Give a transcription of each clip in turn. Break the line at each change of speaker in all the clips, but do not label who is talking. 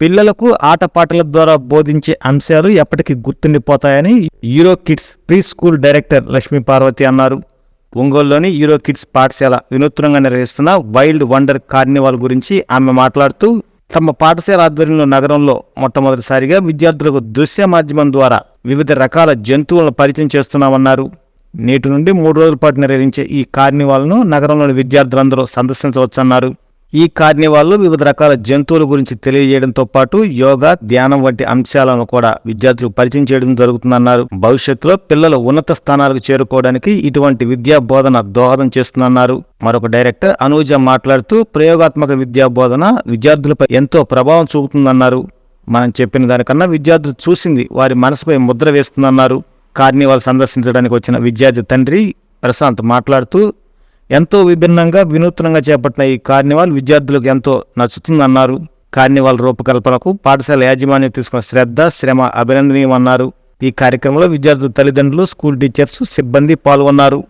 పిల్లలకు ఆటపాటల ద్వారా బోధించే అంశాలు ఎప్పటికీ గుర్తుండిపోతాయని Euro Kids preschool director Lakshmi Parvathi అన్నారు. ఒంగోలులోని యూరో కిడ్స్ పాఠశాల వినూత్నంగా నిర్వహిస్తున్న వైల్డ్ వండర్ కార్నివాల్ గురించి ఆమె మాట్లాడుతూ తమ పాఠశాల ఆధ్వర్యంలో నగరంలో మొట్టమొదటిసారిగా విద్యార్థులకు దృశ్య మాధ్యమం ద్వారా వివిధ రకాల జంతువులను పరిచయం చేస్తున్నామన్నారు. నేటి నుండి మూడు రోజుల పాటు నిర్వహించే ఈ కార్నివాల్ను నగరంలోని విద్యార్థులందరూ సందర్శించవచ్చన్నారు. ఈ కార్నివాల్లో వివిధ రకాల జంతువుల గురించి తెలియజేయడంతో పాటు యోగా ధ్యానం వంటి అంశాలను కూడా విద్యార్థులకు పరిచయం చేయడం జరుగుతుందన్నారు. భవిష్యత్తులో పిల్లలు ఉన్నత స్థానాలకు చేరుకోవడానికి ఇటువంటి విద్యా బోధన దోహదం చేస్తుందన్నారు. మరొక డైరెక్టర్ అనూజ మాట్లాడుతూ ప్రయోగాత్మక విద్యా బోధన విద్యార్థులపై ఎంతో ప్రభావం చూపుతుందన్నారు. మనం చెప్పిన దానికన్నా విద్యార్థులు చూసింది వారి మనసుపై ముద్ర వేస్తుందన్నారు. కార్నివాల్ సందర్శించడానికి వచ్చిన విద్యార్థి తండ్రి ప్రశాంత్ మాట్లాడుతూ ఎంతో విభిన్నంగా వినూత్నంగా చేపట్టిన ఈ కార్నివాల్ విద్యార్థులకు ఎంతో నచ్చుతుందన్నారు. కార్నివాల్ రూపకల్పనకు పాఠశాల యాజమాన్యం తీసుకున్న శ్రద్ధ శ్రమ అభినందనీయమన్నారు. ఈ కార్యక్రమంలో విద్యార్థుల తల్లిదండ్రులు స్కూల్ టీచర్స్ సిబ్బంది పాల్గొన్నారు.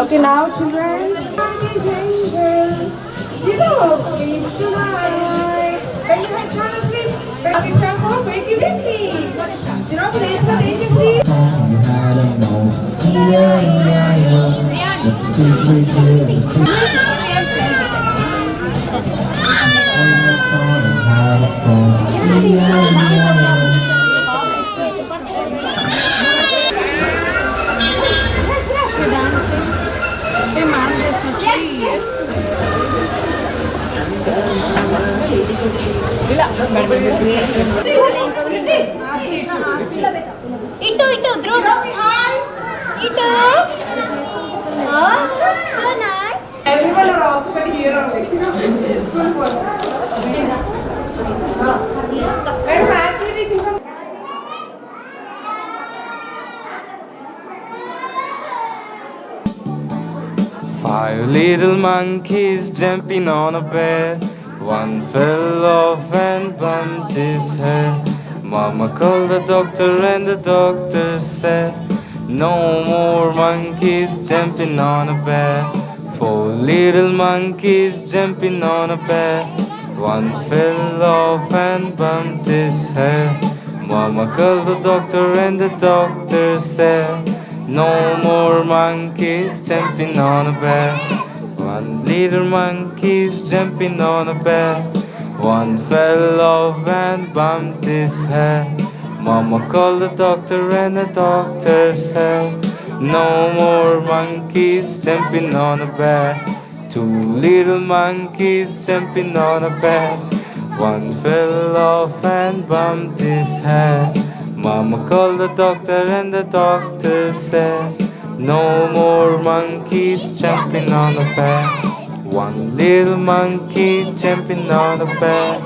Okay, now children. Tonight. You sleep, home, wakey, wakey. Jingle, please, not
ఇటు ఇటు ధ్రువ్ ఇటు Oh, so nice.
Everyone are occupied here only. School for. Madam,
Five little monkeys jumping on a bed. One fell off and bumped his head. Mama called the doctor and the doctor said, No more monkeys jumping on a bed. Four little monkeys jumping on a bed. One fell off and bumped his head. Mama called the doctor and the doctor said, No more monkeys jumping on a bed. One little monkey's jumping on a bed. One fell off and bumped his head. Mama called the doctor and the doctor said, No more monkeys jumping on a bed. Two little monkeys jumping on a bed. One fell off and bumped his head. Mama called the doctor and the doctor said, No more monkeys jumping on the bed. One little monkey jumping on the bed.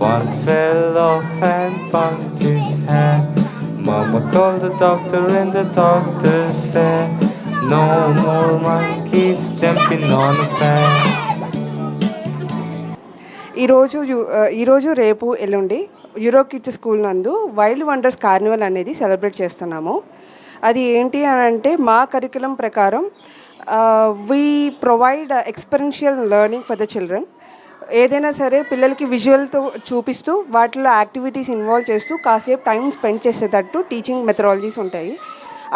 One fell off and bumped his head. Mama called the doctor and the doctor said, No more monkeys jumping on the bed.
ఈరోజు you- ఆ, ఈరోజు రేపు ఎల్లుండి Euro kids school నందు wild wonders carnival అనేది celebrate చేస్తున్నాము. అది ఏంటి అని అంటే మా కరికులం ప్రకారం we provide experiential learning for the children ఏదైనా సరే పిల్లలకి విజువల్తో చూపిస్తూ వాటిలో యాక్టివిటీస్ ఇన్వాల్వ్ చేస్తూ కాసేపు టైం స్పెండ్ చేసేటట్టు టీచింగ్ మెథడాలజీస్ ఉంటాయి.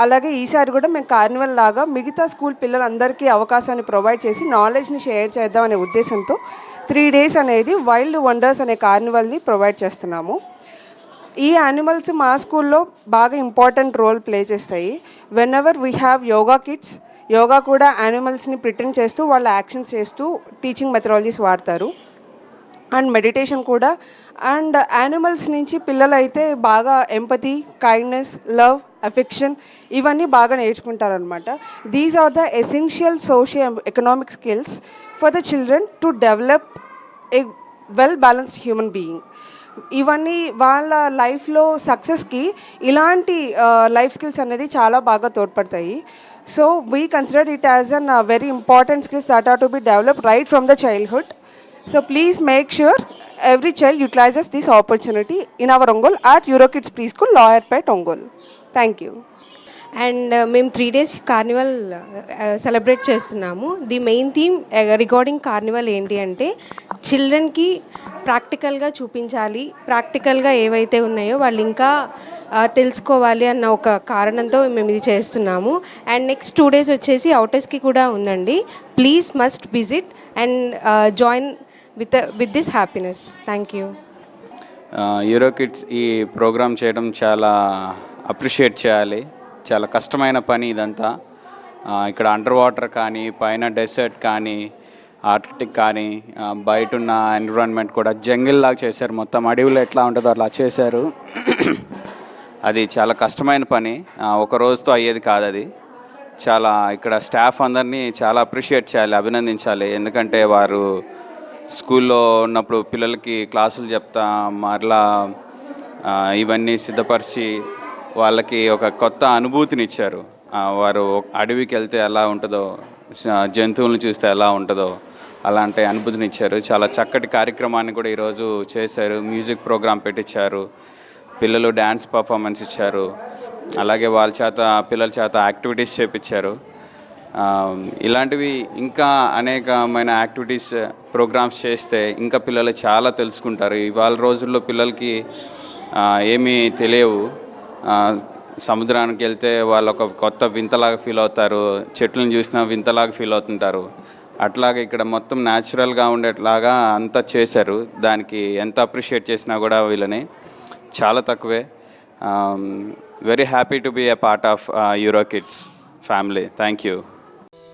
అలాగే ఈసారి కూడా మేము కార్నివల్ లాగా మిగతా స్కూల్ పిల్లలందరికీ అవకాశాన్ని ప్రొవైడ్ చేసి నాలెడ్జ్ని షేర్ చేద్దాం అనే ఉద్దేశంతో త్రీ డేస్ అనేది వైల్డ్ వండర్స్ అనే కార్నివల్ని ప్రొవైడ్ చేస్తున్నాము. ఈ యానిమల్స్ మా స్కూల్లో బాగా ఇంపార్టెంట్ రోల్ ప్లే చేస్తాయి. Whenever we have yoga kids yoga కూడా యానిమల్స్ని ప్రిటెండ్ చేస్తూ వాళ్ళ యాక్షన్స్ చేస్తూ టీచింగ్ మెథడాలజీస్ వాడతారు. అండ్ మెడిటేషన్ కూడా. అండ్ యానిమల్స్ నుంచి పిల్లలు అయితే బాగా ఎంపతి కైండ్నెస్ లవ్ అఫెక్షన్ ఇవన్నీ బాగా నేర్చుకుంటారనమాట these are the essential social economic skills for the children to develop a well balanced human being ఇవన్నీ వాళ్ళ లైఫ్లో సక్సెస్కి ఇలాంటి లైఫ్ స్కిల్స్ అనేది చాలా బాగా తోడ్పడతాయి. So we consider it as an very important skills that are to be develop right from the childhood So please make sure every child utilizes this opportunity in our Ongol at Eurokids Preschool, Lawyerpet, Ongol. Thank you.
And uh, మేము three days carnival celebrate చేస్తున్నాము the main theme regarding carnival ఏంటి అంటే చిల్డ్రన్కి ప్రాక్టికల్గా చూపించాలి ప్రాక్టికల్గా ఏవైతే ఉన్నాయో వాళ్ళు ఇంకా uh, తెలుసుకోవాలి అన్న ఒక కారణంతో మేము ఇది చేస్తున్నాము అండ్ నెక్స్ట్ టూ డేస్ వచ్చేసి అవుటర్స్కి కూడా ఉందండి please must visit and join with with this happiness thank you
Euro Kids ఈ ప్రోగ్రామ్ చేయడం చాలా అప్రిషియేట్ చేయాలి. చాలా కష్టమైన పని ఇదంతా. ఇక్కడ అండర్ వాటర్ కానీ పైన డెసర్ట్ కానీ ఆర్టిక్ కానీ బయట ఉన్న ఎన్విరాన్మెంట్ కూడా జంగిల్ లాగా చేశారు. మొత్తం అడవిలో ఎట్లా ఉంటుందో అలా చేశారు. అది చాలా కష్టమైన పని. ఒక రోజుతో అయ్యేది కాదు అది. చాలా ఇక్కడ స్టాఫ్ అందరినీ చాలా అప్రిషియేట్ చేయాలి అభినందించాలి. ఎందుకంటే వారు స్కూల్లో ఉన్నప్పుడు పిల్లలకి క్లాసులు చెప్తా మరలా ఇవన్నీ సిద్ధపరిచి వాళ్ళకి ఒక కొత్త అనుభూతిని ఇచ్చారు వారు అడవికి వెళ్తే ఎలా ఉంటుందో జంతువులను చూస్తే ఎలా ఉంటుందో అలాంటి అనుభూతిని ఇచ్చారు చాలా చక్కటి కార్యక్రమాన్ని కూడా ఈరోజు చేశారు. మ్యూజిక్ ప్రోగ్రాం పెట్టించారు పిల్లలు డ్యాన్స్ పర్ఫార్మెన్స్ ఇచ్చారు. అలాగే వాళ్ళ చేత పిల్లల చేత యాక్టివిటీస్ చేపించారు ఇలాంటివి ఇంకా అనేకమైన యాక్టివిటీస్ ప్రోగ్రామ్స్ చేస్తే ఇంకా పిల్లలు చాలా తెలుసుకుంటారు. ఇవాళ రోజుల్లో పిల్లలకి ఏమీ తెలియవు. సముద్రానికి వెళ్తే వాళ్ళు ఒక కొత్త వింతలాగా ఫీల్ అవుతారు. చెట్లను చూసినా వింతలాగా ఫీల్ అవుతుంటారు. అట్లాగే ఇక్కడ మొత్తం న్యాచురల్గా ఉండేట్లాగా అంతా చేశారు. దానికి ఎంత అప్రిషియేట్ చేసినా కూడా వీళ్ళని చాలా తక్కువే. Very happy to be a part of Euro Kids family thank you